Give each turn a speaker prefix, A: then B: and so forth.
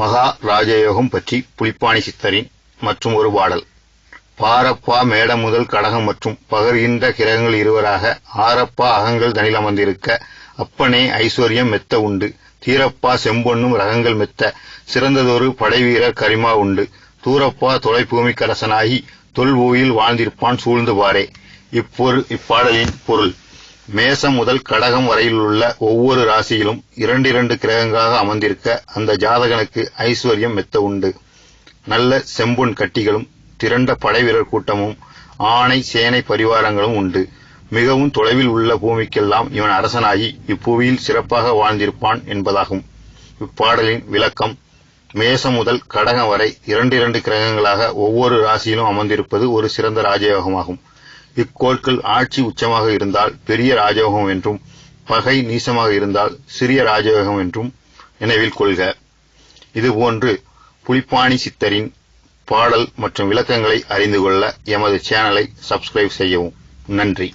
A: மகா ராஜயோகம் பற்றி புலிப்பாணி சித்தரின் மற்றும் ஒரு பாடல். பாரப்பா மேடம் முதல் கடகம் மற்றும் பகர்கின்ற கிரகங்கள் இருவராக ஆரப்பா அகங்கள் தனில் அமர்ந்திருக்க அப்பனே ஐஸ்வர்யம் மெத்த உண்டு. தீரப்பா செம்பொன்னும் ரகங்கள் மெத்த சிறந்ததொரு படைவீரர் கரிமா உண்டு. தூரப்பா தொலைபூமி கரசனாகி தொல்பூயில் வாழ்ந்திருப்பான் சூழ்ந்து பாரே இப்பொரு இப்பாடலின் பொருள். மேசம் முதல் கடகம் வரையிலுள்ள ஒவ்வொரு ராசியிலும் இரண்டிரண்டு கிரகங்களாக அமர்ந்திருக்க அந்த ஜாதகனுக்கு ஐஸ்வர்யம் மெத்த உண்டு. நல்ல செம்பொன் கட்டிகளும் திரண்ட படைவீரர் கூட்டமும் ஆணை சேனை பரிவாரங்களும் உண்டு. மிகவும் தொலைவில் உள்ள பூமிக்கெல்லாம் இவன் அரசனாகி இப்புவியில் சிறப்பாக வாழ்ந்திருப்பான் என்பதாகும். இப்பாடலின் விளக்கம் மேசம் முதல் கடகம் வரை இரண்டு இரண்டு கிரகங்களாக ஒவ்வொரு ராசியிலும் அமர்ந்திருப்பது ஒரு சிறந்த ராஜயோகமாகும். இக்கோள்கள் ஆட்சி உச்சமாக இருந்தால் பெரிய ராஜயோகம் என்றும் பகை நீசமாக இருந்தால் சிறிய ராஜயோகம் என்றும் நினைவில் கொள்க. இதுபோன்று புலிப்பாணி சித்தரின் பாடல் மற்றும் விளக்கங்களை அறிந்து கொள்ள எமது சேனலை சப்ஸ்கிரைப் செய்யவும். நன்றி.